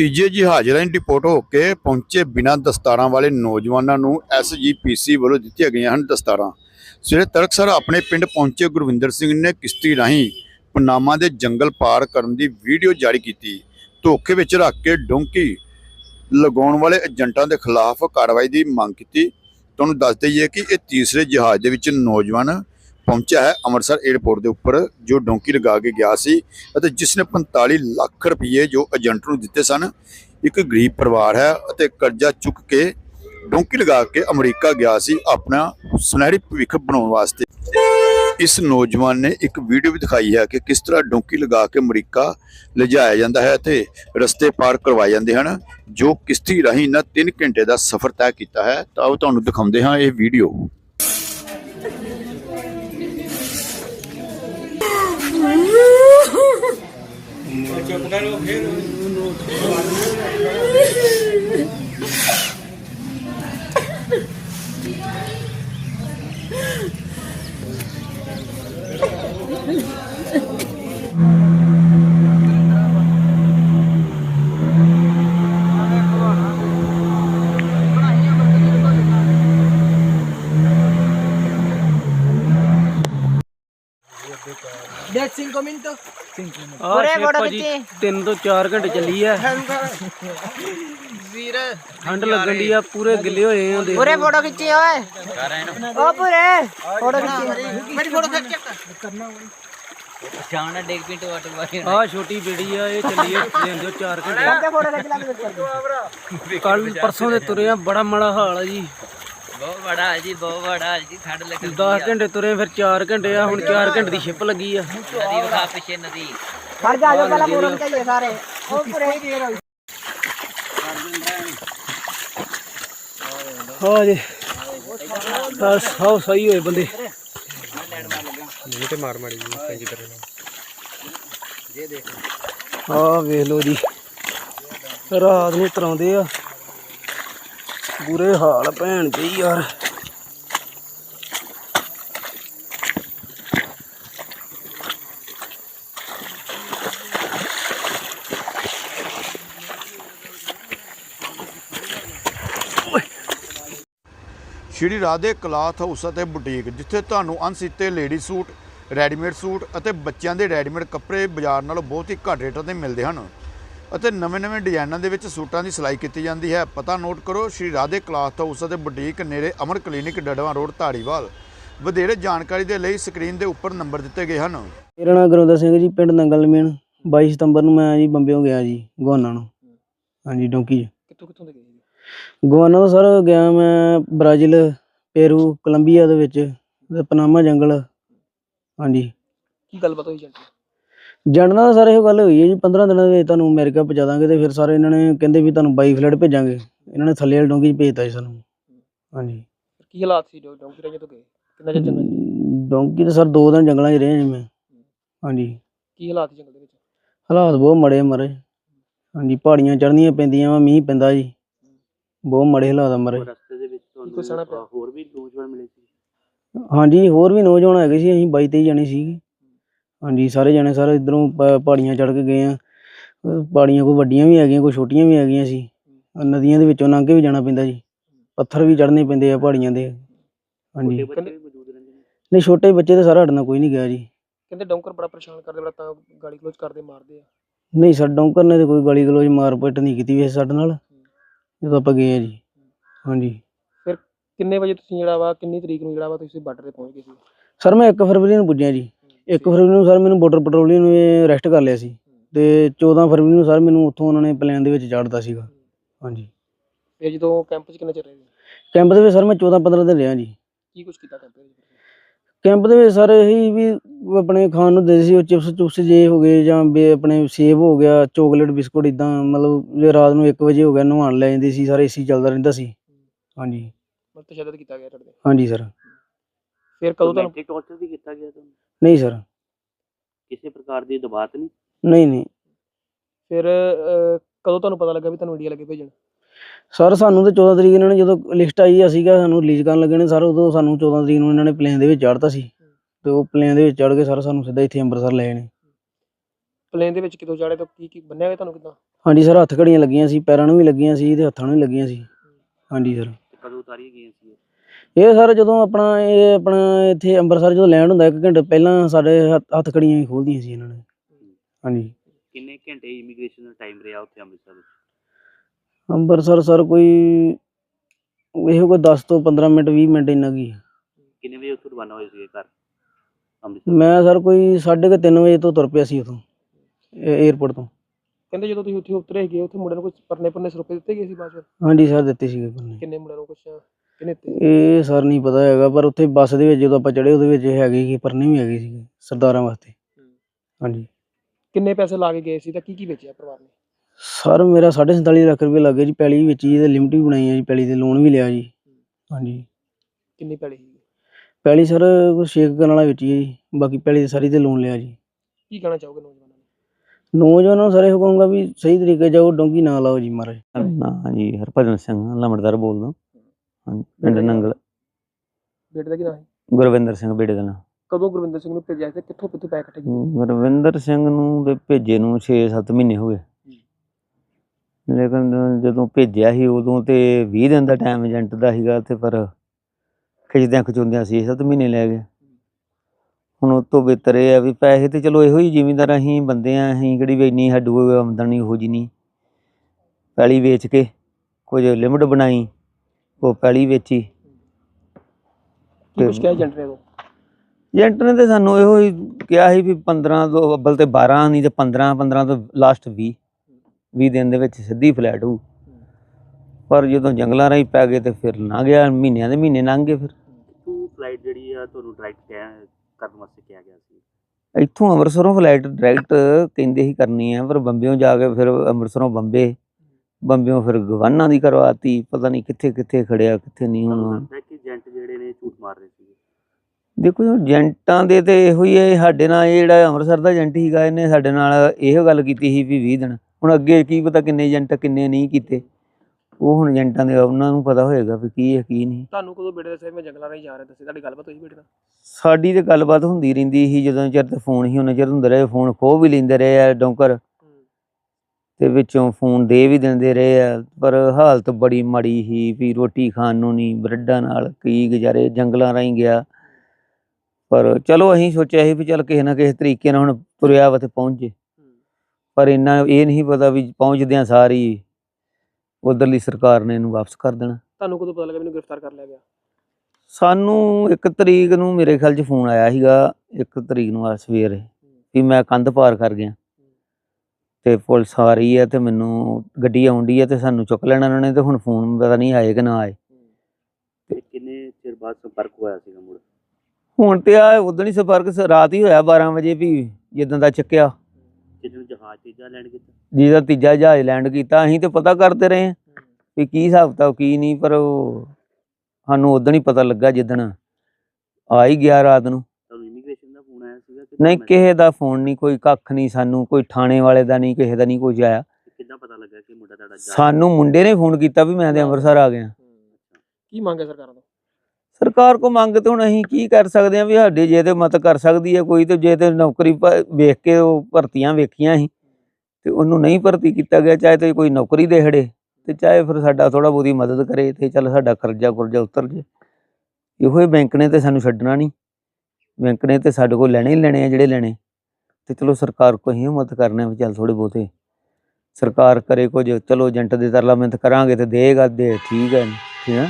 ਤੀਜੇ ਜਹਾਜ਼ ਰਾਹੀਂ ਡਿਪੋਰਟ ਹੋ ਕੇ ਪਹੁੰਚੇ ਬਿਨਾਂ ਦਸਤਾਰਾਂ ਵਾਲੇ ਨੌਜਵਾਨਾਂ ਨੂੰ ਐਸਜੀਪੀਸੀ ਵੱਲੋਂ ਦਿੱਤੀਆਂ ਗਈਆਂ ਹਨ ਦਸਤਾਰਾਂ। ਸਵੇਰੇ ਤਰਕਸਰ ਆਪਣੇ ਪਿੰਡ ਪਹੁੰਚੇ ਗੁਰਵਿੰਦਰ ਸਿੰਘ ਨੇ ਕਿਸ਼ਤੀ ਰਾਹੀਂ ਪਨਾਮਾ ਦੇ ਜੰਗਲ ਪਾਰ ਕਰਨ ਦੀ ਵੀਡੀਓ ਜਾਰੀ ਕੀਤੀ। ਧੋਖੇ ਵਿੱਚ ਰੱਖ ਕੇ ਡੋਂਕੀ ਲਗਾਉਣ ਵਾਲੇ ਏਜੰਟਾਂ ਦੇ ਖਿਲਾਫ ਕਾਰਵਾਈ ਦੀ ਮੰਗ ਕੀਤੀ। ਤੁਹਾਨੂੰ ਦੱਸ ਦਈਏ ਕਿ ਇਹ ਤੀਸਰੇ ਜਹਾਜ਼ ਦੇ ਵਿੱਚ ਨੌਜਵਾਨ ਪਹੁੰਚਿਆ ਹੈ ਅੰਮ੍ਰਿਤਸਰ 에ਅਰਪੋਰਟ ਦੇ ਉੱਪਰ, ਜੋ ਡੋਂਕੀ ਲਗਾ ਕੇ ਗਿਆ ਸੀ ਅਤੇ ਜਿਸ ਨੇ 45 ਲੱਖ ਰੁਪਏ ਜੋ ਏਜੰਟ ਨੂੰ ਦਿੱਤੇ ਸਨ, ਇੱਕ ਗਰੀਬ ਪਰਿਵਾਰ ਹੈ ਅਤੇ ਕਰਜ਼ਾ ਚੁੱਕ ਕੇ ਡੋਂਕੀ ਲਗਾ ਕੇ ਅਮਰੀਕਾ ਗਿਆ ਸੀ ਆਪਣਾ ਸੁਨਹਿਰੀ ਭਵਿੱਖ ਬਣਾਉਣ ਵਾਸਤੇ। ਇਸ ਨੌਜਵਾਨ ਨੇ ਇੱਕ ਵੀਡੀਓ ਵੀ ਦਿਖਾਈ ਹੈ ਕਿ ਕਿਸ ਤਰ੍ਹਾਂ ਡੋਂਕੀ ਲਗਾ ਕੇ ਅਮਰੀਕਾ ਲਿਜਾਇਆ ਜਾਂਦਾ ਹੈ ਅਤੇ ਰਸਤੇ ਪਾਰ ਕਰਵਾਏ ਜਾਂਦੇ ਹਨ, ਜੋ ਕਿਸ਼ਤੀ ਰਾਹੀਂ ਇਹਨਾਂ 3 ਘੰਟੇ ਦਾ ਸਫ਼ਰ ਤੈਅ ਕੀਤਾ ਹੈ। ਤਾਂ ਉਹ ਤੁਹਾਨੂੰ ਦਿਖਾਉਂਦੇ ਹਾਂ ਇਹ ਵੀਡੀਓ Dead cinco minutos. ਔਰੇ ਫੋਟੋ ਖਿੱਚੀ। ਤਿੰਨ ਤੋਂ 4 ਘੰਟੇ ਚੱਲੀ ਆ। ਠੰਡ ਲੱਗਣ ਦੀ ਆ ਪੂਰੇ ਗਿੱਲੇ ਹੋਏ ਆ ਦੇਖ ਪੂਰੇ ਫੋਟੋ ਖਿੱਚੀ ਓਏ। ਓ ਪੂਰੇ ਫੋਟੋ ਖਿੱਚੀ। ਮੇਰੀ। ਫੋਟੋ ਖਿੱਚ। ਜਾਣਾ ਡੇਗ ਪਿੰਟ ਵਾਟਰ ਬਾਕੀ ਆ ਛੋਟੀ ਬੇੜੀ ਆ ਇਹ ਚੱਲੀ ਆ ਤਿੰਨ ਤੋਂ ਘੰਟੇ। ਕੱਲ ਪਰਸੋਂ ਦੇ ਤੁਰੇ ਆ ਬੜਾ ਮਾੜਾ ਹਾਲ ਆ ਜੀ। ਬਹੁਤ ਬੜਾ ਹੈ ਜੀ ਬਹੁਤ ਬੜਾ ਹੈ ਜੀ ਠੰਡ ਲੱਗਣ 10 ਘੰਟੇ ਤੁਰੇ ਫਿਰ 4 ਘੰਟੇ ਆ ਹੁਣ 4 ਘੰਟੇ ਦੀ ਸ਼ਿਪ ਲੱਗੀ ਆ। ਨਦੀ ਵਿਖਾ ਪਿੱਛੇ ਨਦੀ। ਫੜ ਜਾ ਜੋ ਪਹਿਲਾਂ ਫੋਟੋ ਖਿਚਾਈਏ ਸਾਰੇ। ਓ ਪੂਰੇ ਹਾਂ ਜੀ। ਬਸ ਸੌ ਸਹੀ ਹੋਏ ਬੰਦੇ। ਆ ਵੇਖ ਲਓ ਜੀ। ਰਾਤ ਨੂੰ ਤਰਾਉਂਦੇ ਆ। ਬੁਰੇ ਹਾਲ ਭੈਣ ਜੀ, ਯਾਰ। ਸ਼੍ਰੀ ਰਾਧੇ ਕਲਾਥ ਹਾਊਸ ਅਤੇ ਬੁਟੀਕ, ਜਿੱਥੇ ਤੁਹਾਨੂੰ ਅਣਸੀਤੇ ਲੇਡੀ ਸੂਟ, ਰੈਡੀਮੇਡ ਸੂਟ ਅਤੇ ਬੱਚਿਆਂ ਦੇ ਰੈਡੀਮੇਡ ਕੱਪੜੇ ਬਾਜ਼ਾਰ ਨਾਲੋਂ ਬਹੁਤ ਹੀ ਘੱਟ ਰੇਟਾਂ ਤੇ ਮਿਲਦੇ ਹਨ। ਅਤੇ ਨਵੇਂ-ਨਵੇਂ ਡਿਜ਼ਾਈਨਾਂ ਦੇ ਵਿੱਚ ਸੂਟਾਂ ਦੀ ਸਿਲਾਈ ਕੀਤੀ ਜਾਂਦੀ ਹੈ। ਪਤਾ ਨੋਟ ਕਰੋ ਸ਼੍ਰੀ ਰਾਧੇ ਕਲਾਥ ਹਾਊਸ ਅਤੇ ਬੁਟੀਕ ਨੇੜੇ ਅਮਰ ਕਲੀਨਿਕ ਡੜਵਾ ਰੋਡ ਧਾਰੀਵਾਲ। ਵਧੇਰੇ ਜਾਣਕਾਰੀ ਦੇ ਲਈ ਸਕਰੀਨ ਦੇ ਉੱਪਰ ਨੰਬਰ ਦਿੱਤੇ ਗਏ ਹਨ। ਮੇਰਾ ਨਾਮ ਗੁਰਵਿੰਦਰ ਸਿੰਘ ਜੀ ਪਿੰਡ ਨੰਗਲ ਮੀਨ। 22 ਸਤੰਬਰ ਨੂੰ ਮੈਂ ਜੀ ਬੰਬਿਓ ਗਿਆ ਜੀ ਗਵਾਨਾ ਨੂੰ। ਹਾਂਜੀ ਡੋਂਕੀ ਕਿੱਥੋਂ ਕਿੱਥੋਂ ਦੇ ਗਏ ਜੀ? ਗਵਾਨਾ ਤੋਂ ਸਰ ਗਿਆ ਮੈਂ ਬ੍ਰਾਜ਼ੀਲ ਪੇਰੂ ਕੋਲੰਬੀਆ ਦੇ ਵਿੱਚ ਪਨਾਮਾ ਜੰਗਲ। ਹਾਂਜੀ। ਕੀ ਗੱਲਬਾਤ ਹੋਈ ਜੰਟ ਜਾਣਨਾ ਤਾਂ ਸਰ ਇਹੋ ਗੱਲ ਹੋਈ ਹੈ ਜੀ 15 ਦਿਨਾਂ ਦੇ ਵਿੱਚ ਤੁਹਾਨੂੰ ਅਮਰੀਕਾ ਪਹੁੰਚਾ ਦਾਂਗੇ ਤੇ ਫਿਰ ਸਾਰੇ ਇਹਨਾਂ ਨੇ ਕਹਿੰਦੇ ਵੀ ਤੁਹਾਨੂੰ ਬਾਈ ਫਲੈਟ ਭੇਜਾਂਗੇ। ਇਹਨਾਂ ਨੇ ਥੱਲੇ ਵਾਲੀ ਡੋਂਗੀ 'ਚ ਭੇਜਤਾ ਜੀ ਸਾਨੂੰ। ਹਾਂਜੀ। ਕੀ ਹਾਲਾਤ ਸੀ ਜੋ ਡੌਂਕੀ ਰਾਜੇ ਤੋਂ ਗਏ ਕਿੰਨਾ ਚਿਰ ਜੰਗਲ ਚ? ਡੋਂਕੀ ਤਾਂ ਸਰ ਦੋ ਦਿਨ ਜੰਗਲਾਂ 'ਚ ਰਹੇ ਜੀ ਮੈਂ। ਹਾਂਜੀ। ਕੀ ਹਾਲਾਤ ਸੀ ਜੰਗਲ ਦੇ ਵਿੱਚ? ਹਾਲਾਤ ਬਹੁਤ ਮਾੜੇ ਮਰੇ ਹਾਂਜੀ ਪਹਾੜੀਆਂ ਚੜ੍ਹਨੀਆਂ ਪੈਂਦੀਆਂ ਵਾ ਮੀਂਹ ਪੈਂਦਾ ਜੀ। ਬਹੁਤ ਮਾੜੇ ਹਾਲਾਤ ਆ ਮਰੇ ਕੀ ਕੋਈ ਸਣਾ ਪਿਆ? ਹਾਂਜੀ ਹੋਰ ਵੀ ਨੌਜਵਾਨ ਹੈਗੇ ਸੀ ਅਸੀਂ 22 23 ਜਣੇ ਸੀਗੇ। ਹਾਂਜੀ ਸਾਰੇ ਜਣੇ ਸਾਰੇ ਇਧਰੋਂ ਪਹਾੜੀਆਂ ਚੜ੍ਹ ਕੇ ਗਏ ਆ। ਪਹਾੜੀਆਂ ਕੋਈ ਵੱਡੀਆਂ ਵੀ ਹੈਗੀਆਂ ਕੋਈ ਛੋਟੀਆਂ ਵੀ ਹੈਗੀਆਂ ਸੀ। ਨਦੀਆਂ ਦੇ ਵਿੱਚੋਂ ਲੰਘ ਕੇ ਵੀ ਜਾਣਾ ਪੈਂਦਾ ਜੀ। ਪੱਥਰ ਵੀ ਚੜ੍ਹਨੇ ਪੈਂਦੇ ਆ ਪਹਾੜੀਆਂ ਦੇ। ਹਾਂਜੀ। ਨਹੀਂ ਛੋਟੇ ਬੱਚੇ ਤਾਂ ਸਾਰਾ ਨਾਲ ਕੋਈ ਨਹੀਂ ਗਿਆ ਜੀ। ਕਹਿੰਦੇ ਡੌਂਕਰ ਬੜਾ ਪਰੇਸ਼ਾਨ ਕਰਦੇ ਬੜਾ ਤਾਂ ਗਾਲੀ ਕਲੋਜ਼ ਕਰਦੇ ਮਾਰਦੇ ਆ। ਨਹੀਂ ਸਰ ਡੌਂਕਰ ਨੇ ਤੇ ਕੋਈ ਗਾਲੀ ਗਲੋਚ ਮਾਰ ਪਿੱਟ ਨਹੀਂ ਕੀਤੀ ਵੈਸੇ ਸਾਡੇ ਨਾਲ। ਜਦੋਂ ਆਪਾਂ ਗਏ ਆ ਜੀ। ਹਾਂਜੀ। ਕਿੰਨੇ ਵਜੇ ਤੁਸੀਂ ਜਿਹੜਾ ਵਾ ਕਿੰਨੀ ਤਰੀਕ ਨੂੰ ਜਿਹੜਾ ਵਾ ਤੁਸੀਂ ਬਾਰਡਰ ਤੇ ਪਹੁੰਚ ਗਏ ਸੀ? ਸਰ ਮੈਂ 1 ਫਰਵਰੀ ਨੂੰ ਪੁੱਜਿਆ ਜੀ। 1 ਫਰਵਰੀ ਨੂੰ ਸਰ ਮੈਨੂੰ ਬਾਰਡਰ ਪੈਟਰੋਲਿੰਗ ਨੇ ਅਰੈਸਟ ਕਰ ਲਿਆ ਸੀ ਤੇ 14 ਫਰਵਰੀ ਨੂੰ ਸਰ ਮੈਨੂੰ ਉੱਥੋਂ ਉਹਨਾਂ ਨੇ ਪਲਾਨ ਦੇ ਵਿੱਚ ਚਾੜਤਾ ਸੀਗਾ। ਹਾਂਜੀ। ਫਿਰ ਜਦੋਂ ਕੈਂਪ 'ਚ ਕਿੰਨੇ ਚਿਰ ਰਹੇ? ਸੀ? ਕੈਂਪ ਦੇ ਵਿੱਚ ਸਰ ਮੈਂ 14 15 ਦਿਨ ਰਿਹਾ ਜੀ। ਕੀ ਕੁਝ ਕੀਤਾ ਕੈਂਪ ਦੇ ਵਿੱਚ? ਕੈਂਪ ਦੇ ਵਿੱਚ ਸਰ ਇਹੀ ਵੀ ਆਪਣੇ ਖਾਣ ਨੂੰ ਦੇ ਸੀ ਉਹ ਚਿਪਸ ਚੁਪਸ ਜੇ ਹੋ ਗਏ ਜਾਂ ਬੇ ਆਪਣੇ ਸੇਬ ਹੋ ਗਿਆ ਚੋਕਲੇਟ ਬਿਸਕੁਟ ਇਦਾਂ ਮਤਲਬ ਜੇ ਰਾਤ ਨੂੰ 1 ਵਜੇ ਹੋ ਗਿਆ ਨਹਾਉਣ ਲੈ ਜਾਂਦੇ ਸੀ ਸਾਰੇ ਏਸੀ ਚੱਲਦਾ ਰਹਿੰਦਾ ਸੀ। ਹਾਂਜੀ। ਮਤਲਬ ਤਸ਼ੱਦਦ ਕੀਤਾ ਗਿਆ ਤੁਹਾਡੇ ਹਾਂਜੀ ਸਰ। ਫਿਰ ਕਦੋਂ ਤੁਹਾਨੂੰ ਟੌਰਚਰ ਵੀ ਕੀਤਾ ਗਿਆ ਤੁਹਾਨੂੰ? ਨਹੀਂ ਸਰ। ਕਿਸੇ ਪ੍ਰਕਾਰ ਦੀ ਦਬਾਅ ਤਾਂ ਨਹੀਂ? ਨਹੀਂ ਨਹੀਂ। ਫਿਰ ਅਹ, ਕਦੋਂ ਤੁਹਾਨੂੰ ਪਤਾ ਲੱਗਾ ਵੀ ਤੁਹਾਨੂੰ ਇੰਡੀਆ ਲੱਗੇ ਭੇਜਣ? ਸਰ ਸਾਨੂੰ ਤੇ 14 ਤਰੀਕ ਇਹਨਾਂ ਨੇ ਜਦੋਂ ਲਿਸਟ ਆਈ ਆ ਸੀਗਾ ਸਾਨੂੰ ਰਿਲੀਜ਼ ਕਰਨ ਲੱਗੇ ਨੇ ਸਰ ਉਦੋਂ ਸਾਨੂੰ 14 ਤਰੀਕ ਨੂੰ ਇਹਨਾਂ ਨੇ ਪਲੇਨ ਦੇ ਵਿੱਚ ਚੜ੍ਹਤਾ ਸੀ। ਤੇ ਉਹ ਪਲੇਨ ਦੇ ਵਿੱਚ ਚੜ੍ਹ ਕੇ ਸਰ ਸਾਨੂੰ ਸਿੱਧਾ ਇੱਥੇ ਅੰਮ੍ਰਿਤਸਰ ਲੈ ਨੇ। ਪਲੇਨ ਦੇ ਵਿੱਚ ਕਿਦੋਂ ਚੜੇ ਤਾਂ ਕੀ ਕੀ ਬੰਨਿਆ ਗਿਆ ਤੁਹਾਨੂੰ ਕਿਦਾਂ? ਹਾਂਜੀ ਸਰ ਹੱਥ ਘੜੀਆਂ ਲੱਗੀਆਂ ਸੀ ਪੈਰਾਂ ਨੂੰ ਵੀ ਲੱਗੀਆਂ ਸੀ ਤੇ ਹੱਥਾਂ ਨੂੰ ਵੀ ਲੱਗੀਆਂ ਸੀ। ਹਾਂਜੀ ਸਰ। ਤੇ ਕਦੋਂ ਉਤਾਰੀਆਂ ਗਈਆਂ ਸੀ ਇਹ? ਇਹ ਸਰ ਜਦੋਂ ਆਪਣਾ ਇਹ ਆਪਣਾ ਇੱਥੇ ਅੰਮ੍ਰਿਤਸਰ ਜਦੋਂ ਲੈਂਡ ਹੁੰਦਾ ਇੱਕ ਘੰਟੇ ਪਹਿਲਾਂ ਸਾਡੇ ਹੱਥ- ਹੱਥ ਘੜੀਆਂ ਹੀ ਖੋਲਦੀਆਂ ਸੀ ਇਹਨਾਂ ਨੇ। ਹਾਂਜੀ। ਕਿੰਨੇ ਘੰਟੇ ਇਮੀਗ੍ਰੇਸ਼ਨ ਦਾ ਟਾਈਮ ਰਿਹਾ ਉੱਥੇ ਅੰਮ੍ਰਿਤਸਰ ਵਿੱਚ? ਅੰਮ੍ਰਿਤਸਰ ਸਰ ਕੋਈ ਇਹੋ ਕੋਈ 10 ਤੋਂ 15 ਮਿੰਟ 20 ਮਿੰਟ ਇੰਨਾ ਕੀ। ਕਿੰਨੇ ਵਜੇ ਉੱਥੋਂ ਰਵਾਨਾ ਹੋਏ ਸੀਗੇ ਘਰ? ਅੰਮ੍ਰਿਤਸਰ ਮੈਂ ਸਰ ਕੋਈ 3:30 ਵਜੇ ਤੋਂ ਤੁਰ ਪਿਆ ਸੀ ਉਥੋਂ 에ਅਰਪੋਰਟ ਤੋਂ। ਕਹਿੰਦੇ ਜਦੋਂ ਤੁਸੀਂ ਉੱਥੇ ਉਤਰੇ ਗਏ ਉੱਥੇ ਮੁੰਡਿਆਂ ਨੂੰ ਕੁਝ ਪਰਨੇ ਪਰਨੇ ਸਰੋਪੇ ਦਿੱਤੇ ਗਏ ਸੀ ਬਾਅਦ ਚ? ਹਾਂਜੀ ਸਰ ਦਿੱਤੇ ਸੀਗੇ ਕਿੰਨੇ ਮੁੰਡਿਆਂ ਨੂੰ ਕੁਝ ਦਿੱਤੇ ਇਹ ਸਰ ਨਹੀਂ ਪਤਾ ਹੈਗਾ ਪਰ ਉੱਥੇ ਬੱਸ ਦੇ ਵਿੱਚ ਜਦੋਂ ਆਪਾਂ ਚੜੇ ਉਹਦੇ ਵਿੱਚ ਹੈਗੇ ਸੀ ਪਰਨੇ ਵੀ ਹੈਗੇ ਸੀਗੇ ਸਰਦਾਰਾਂ ਵਾਸਤੇ। ਹਾਂਜੀ। ਕਿੰਨੇ ਪੈਸੇ ਲਾ ਕੇ ਗਏ ਸੀ ਤਾਂ ਕੀ ਕੀ ਵੇਚਿਆ ਪਰਿਵਾਰ ਨੇ? ਸਰ ਮੇਰਾ 47.5 ਲੱਖ ਰੁਪਏ ਲੱਗੇ ਜੀ ਪੈਲੀ ਵਿੱਚ ਹੀ ਤੇ ਲਿਮਟ ਵੀ ਬਣਾਈ ਹੈ ਜੀ ਪੈਲੀ ਤੇ ਲੋਨ ਵੀ ਲਿਆ ਜੀ। ਹਾਂਜੀ। ਕਿੰਨੀ ਪੈਲੀ ਸੀ? ਪੈਲੀ ਸਰ ਕੁਛ ਛੇਕ ਕਰਨ ਵਾਲਾ ਵਿੱਚ ਜੀ ਬਾਕੀ ਪੈਲੀ ਸਾਰੀ ਤੇ ਲੋਨ ਲਿਆ ਜੀ। ਕੀ ਕਹਿਣਾ ਚਾਹੋਗੇ ਨੌਜਵਾਨਾਂ ਨੂੰ? ਨੌਜਵਾਨਾਂ ਨੂੰ ਸਾਰੇ ਕਹੂੰਗਾ ਵੀ ਸਹੀ ਤਰੀਕੇ ਜਾਓ ਡੋਂਗੀ ਨਾ ਲਾਓ ਜੀ ਮਹਾਰਾਜ। ਨਾ ਜੀ ਹਰਭਜਨ ਸਿੰਘ ਲਮੜਦਾਰ ਬੋਲਦਾ। ਹਾਂਜੀ ਪਿੰਡ ਨੰਗਲ। ਬੇਟੇ ਦਾ ਕੀ ਨਾਮ ਹੈ? ਗੁਰਵਿੰਦਰ ਸਿੰਘ ਬੇੜੇ ਦਾ ਨਾਂ। ਕਦੋਂ ਗੁਰਵਿੰਦਰ ਸਿੰਘ ਨੂੰ ਭੇਜਿਆ ਤੇ ਕਿੱਥੋਂ ਕਿੱਥੋਂ ਪੈਸੇ ਇਕੱਠੇ ਕੀਤੇ? ਗੁਰਵਿੰਦਰ ਸਿੰਘ ਨੂੰ ਤੇ ਭੇਜੇ ਨੂੰ 6-7 ਮਹੀਨੇ ਹੋ ਗਏ। ਲੇਕਿਨ ਜਦੋਂ ਭੇਜਿਆ ਸੀ ਉਦੋਂ ਤੇ 20 ਦਿਨ ਦਾ ਟਾਈਮ ਏਜੰਟ ਦਾ ਸੀਗਾ ਤੇ ਪਰ ਖਿੱਚਦਿਆਂ ਖਚੁੰਦਿਆਂ 6-7 ਮਹੀਨੇ ਲੈ ਗਏ। ਹੁਣ ਉਹ ਤੋਂ ਬਿਹਤਰ ਇਹ ਆ ਵੀ ਪੈਸੇ ਤੇ ਚਲੋ ਇਹੋ ਹੀ ਜ਼ਿਮੀਂਦਾਰ ਅਸੀਂ ਬੰਦੇ ਆ ਅਸੀਂ ਕਿਹੜੀ ਵੀ ਇੰਨੀ ਸਾਡੂ ਆਮਦਨੀ ਹੋ ਜੀ ਨਹੀਂ ਪੈਲੀ ਵੇਚ ਕੇ ਕੁਝ ਲਿਮਟ ਬਣਾਈ। ਉਹ ਪੈਲੀ ਵੇਚੀ। ਕੀ ਕੁਝ ਕਿਹਾ ਏਜੰਟ ਨੇ ਉਦੋਂ? ਏਜੰਟ ਨੇ ਤੇ ਸਾਨੂੰ ਇਹੋ ਹੀ ਕਿਹਾ ਸੀ ਵੀ 15 ਤੋਂ ਅੱਬਲ ਤੇ 12 ਨਹੀਂ ਤੇ 15 15 ਤੋਂ ਲਾਸਟ 20 20 ਦਿਨ ਦੇ ਵਿੱਚ ਸਿੱਧੀ ਫਲੈਟ ਹੋਊ। ਪਰ ਜਦੋਂ ਜੰਗਲਾਂ ਰਾਹੀਂ ਪੈ ਗਏ ਤੇ ਫਿਰ ਲੰਘ ਗਿਆ ਮਹੀਨਿਆਂ ਦੇ ਮਹੀਨੇ ਲੰਘ ਗਏ ਫਿਰ। ਟੂ ਫਲਾਈਟ ਜਿਹੜੀ ਆ ਤੁਹਾਨੂੰ ਡਾਇਰੈਕਟ ਕਰਨ ਵਾਸਤੇ ਕਿਹਾ ਗਿਆ ਸੀ? ਇੱਥੋਂ ਅੰਮ੍ਰਿਤਸਰੋਂ ਫਲਾਈਟ ਡਾਇਰੈਕਟ ਕਹਿੰਦੇ ਹੀ ਕਰਨੀ ਹੈ ਪਰ ਬੰਬਿਓਂ ਜਾ ਕੇ ਫਿਰ ਅੰਮ੍ਰਿਤਸਰੋਂ ਬੰਬੇ। ਬੰਬਿਓਂ ਫਿਰ ਗਵਾਨਾ ਦੀ ਕਰਵਾਤੀ ਪਤਾ ਨਹੀਂ ਕਿੱਥੇ ਕਿੱਥੇ ਖੜਿਆ ਕਿੱਥੇ ਨਹੀਂ ਹੁਣ। ਲੱਗਦਾ ਕਿ ਏਜੰਟ ਜਿਹੜੇ ਨੇ ਝੂਠ ਮਾਰ ਰਹੇ ਸੀਗੇ? ਦੇਖੋ ਜੀ, ਏਜੰਟਾਂ ਦੇ ਤੇ ਇਹੋ ਹੀ ਹੈ ਸਾਡੇ ਨਾਲ ਇਹ ਜਿਹੜਾ ਅੰਮ੍ਰਿਤਸਰ ਦਾ ਏਜੰਟ ਸੀਗਾ ਇਹਨੇ ਸਾਡੇ ਨਾਲ ਇਹੋ ਗੱਲ ਕੀਤੀ ਸੀ ਵੀ 20 ਦਿਨ। ਹੁਣ ਅੱਗੇ ਕੀ ਪਤਾ ਕਿੰਨੇ ਏਜੰਟ ਕਿੰਨੇ ਨਹੀਂ ਕੀਤੇ। ਉਹ ਹੁਣ ਏਜੰਟਾਂ ਦੇ ਉਹਨਾਂ ਨੂੰ ਪਤਾ ਹੋਏਗਾ ਵੀ ਕੀ ਹੈ ਕੀ ਨਹੀਂ। ਤੁਹਾਨੂੰ ਕਦੋਂ ਬੇਟੇ ਦੱਸਿਆ ਮੈਂ ਜੰਗਲਾਂ ਰਾਹੀਂ ਜਾ ਰਿਹਾ ਦੱਸੇ ਤੁਹਾਡੀ ਗੱਲਬਾਤ ਹੋਈ ਬੇਟੇ ਨਾਲ? ਸਾਡੀ ਤੇ ਗੱਲਬਾਤ ਹੁੰਦੀ ਰਹਿੰਦੀ ਸੀ ਜਦੋਂ ਚਿਰ ਤੇ ਫੋਨ ਸੀ ਉਹਨਾਂ ਚਿਰ ਹੁੰਦੇ ਰਹੇ ਫੋਨ ਖੋ ਵੀ ਲੈਂਦੇ ਰਹੇ ਆ ਡੌਂਕਰ। ਤੇ ਵਿੱਚੋਂ ਫੋਨ ਦੇ ਵੀ ਦਿੰਦੇ ਰਹੇ ਆ ਪਰ ਹਾਲਤ ਬੜੀ ਮਾੜੀ ਸੀ ਵੀ ਰੋਟੀ ਖਾਣ ਨੂੰ ਨਹੀਂ ਬਰੱਡਾਂ ਨਾਲ ਕੀ ਗੁਜ਼ਾਰੇ ਜੰਗਲਾਂ ਰਾਹੀਂ ਗਿਆ। ਪਰ ਚਲੋ ਅਸੀਂ ਸੋਚਿਆ ਸੀ ਵੀ ਚੱਲ ਕਿਸੇ ਨਾ ਕਿਸੇ ਤਰੀਕੇ ਨਾਲ ਹੁਣ ਤੁਰਿਆ ਵਾ ਤੇ ਪਹੁੰਚ। ਜੇ ਪਰ ਇੰਨਾ ਇਹ ਨਹੀਂ ਪਤਾ ਵੀ ਪਹੁੰਚਦਿਆਂ ਸਾਰੀ ਉਧਰਲੀ ਸਰਕਾਰ ਨੇ ਇਹਨੂੰ ਵਾਪਸ ਕਰ ਦੇਣਾ। ਤੁਹਾਨੂੰ ਕਦੋਂ ਪਤਾ ਲੱਗਾ ਮੈਨੂੰ ਗ੍ਰਿਫਤਾਰ ਕਰ ਲਿਆ ਗਿਆ? ਸਾਨੂੰ ਇੱਕ ਤਰੀਕ ਨੂੰ ਮੇਰੇ ਖਿਆਲ 'ਚ ਫੋਨ ਆਇਆ ਸੀਗਾ ਇੱਕ ਤਰੀਕ ਨੂੰ ਆ ਸਵੇਰੇ ਵੀ ਮੈਂ ਕੰਧ ਪਾਰ ਕਰ ਗਿਆ। ਤੇ ਪੁਲਿਸ ਆ ਰਹੀ ਹੈ ਤੇ ਮੈਨੂੰ ਗੱਡੀ ਆਉਂਦੀ ਹੈ ਤੇ ਸਾਨੂੰ ਚੁੱਕ ਲੈਣਾ ਉਹਨਾਂ ਨੇ ਤੇ ਹੁਣ ਫੋਨ ਪਤਾ ਨਹੀਂ ਆਏ ਕਿ ਨਾ ਆਏ। ਤੇ ਕਿੰਨੇ ਚਿਰ ਬਾਅਦ ਸੰਪਰਕ ਹੋਇਆ ਸੀਗਾ ਮੁੜ? ਹੁਣ ਤੇ ਆ ਉਦੋਂ ਹੀ ਸੰਪਰਕ ਸ- ਰਾਤ ਹੀ ਹੋਇਆ 12 ਵਜੇ ਵੀ ਜਿੱਦਾਂ ਦਾ ਚੱਕਿਆ। ਜਿਹਨੂੰ ਜਹਾਜ਼ ਤੀਜਾ ਲੈਂਡ ਕੀਤਾ? ਜਿਹਦਾ ਤੀਜਾ ਜਹਾਜ਼ ਲੈਂਡ ਕੀਤਾ ਅਸੀਂ ਤੇ ਪਤਾ ਕਰਦੇ ਰਹੇ ਹਾਂ ਵੀ ਕੀ ਹਿਸਾਬ ਕਿਤਾਬ ਕੀ ਨਹੀਂ ਪਰ ਉਹ ਸਾਨੂੰ ਉਦੋਂ ਹੀ ਪਤਾ ਲੱਗਾ ਜਿੱਦਣ ਆ ਹੀ ਗਿਆ ਰਾਤ ਨੂੰ ਤੁਹਾਨੂੰ ਇਮੀਗ੍ਰੇਸ਼ਨ ਦਾ ਫੋਨ ਆਇਆ ਸੀਗਾ ਕਿ ਨਹੀਂ ਕਿਸੇ ਦਾ ਫੋਨ ਨਹੀਂ ਕੋਈ ਕੱਖ ਨਹੀਂ ਸਾਨੂੰ ਕੋਈ ਥਾਣੇ ਵਾਲੇ ਦਾ ਨਹੀਂ ਕਿਸੇ ਦਾ ਨਹੀਂ ਕੁਝ ਆਇਆ। ਕਿੱਦਾਂ ਪਤਾ ਲੱਗਾ ਕਿ ਮੁੰਡਾ ਤੁਹਾਡਾ ਜਾ ਸਾਨੂੰ ਮੁੰਡੇ ਨੇ ਫੋਨ ਕੀਤਾ ਵੀ ਮੈਂ ਤੇ ਅੰਮ੍ਰਿਤਸਰ ਆ ਗਿਆ। ਕੀ ਮੰਗ ਹੈ ਸਰਕਾਰਾਂ ਤੋਂ? ਸਰਕਾਰ ਕੋ ਮੰਗ ਤੇ ਹੁਣ ਅਸੀਂ ਕੀ ਕਰ ਸਕਦੇ ਆ ਵੀ ਸਾਡੇ ਜੇ ਤੇ ਮਤ ਕਰ ਸਕਦੀ ਹੈ ਕੋਈ ਤੇ ਜੇ ਤੇ ਨੌਕਰੀ ਵੇਖ ਕੇ ਉਹ ਭਰਤੀਆਂ ਵੇਖੀਆਂ ਸੀ। ਤੇ ਉਹਨੂੰ ਨਹੀਂ ਭਰਤੀ ਕੀਤਾ ਗਿਆ ਚਾਹੇ ਤੇ ਕੋਈ ਨੌਕਰੀ ਦੇ ਖੜੇ ਤੇ ਚਾਹੇ ਫਿਰ ਸਾਡਾ ਥੋੜਾ ਬਹੁਤੀ ਮਦਦ ਕਰੇ ਤੇ ਚੱਲ ਸਾਡਾ ਕਰਜ਼ਾ ਕੁਰਜ਼ਾ ਉਤਰ ਜੇ। ਇਹੋ ਹੀ ਬੈਂਕ ਨੇ ਤੇ ਸਾਨੂੰ ਛੱਡਣਾ ਨਹੀਂ। ਬੈਂਕ ਨੇ ਤੇ ਸਾਡੇ ਕੋਲ ਲੈਣੇ ਹੀ ਲੈਣੇ ਆ ਜਿਹੜੇ ਲੈਣੇ। ਤੇ ਚਲੋ ਸਰਕਾਰ ਕੋ ਹੀ ਮਦਦ ਕਰਨੇ ਵੀ ਚੱਲ ਥੋੜੇ ਬਹੁਤੇ। ਸਰਕਾਰ ਕਰੇ ਕੁਝ, ਚਲੋ ਏਜੰਟ ਦੇ ਤਰਲਾ ਮਿਹਨਤ ਕਰਾਂਗੇ ਤੇ ਦੇਗਾ ਦੇ ਠੀਕ ਹੈ ਠੀਕ ਹੈ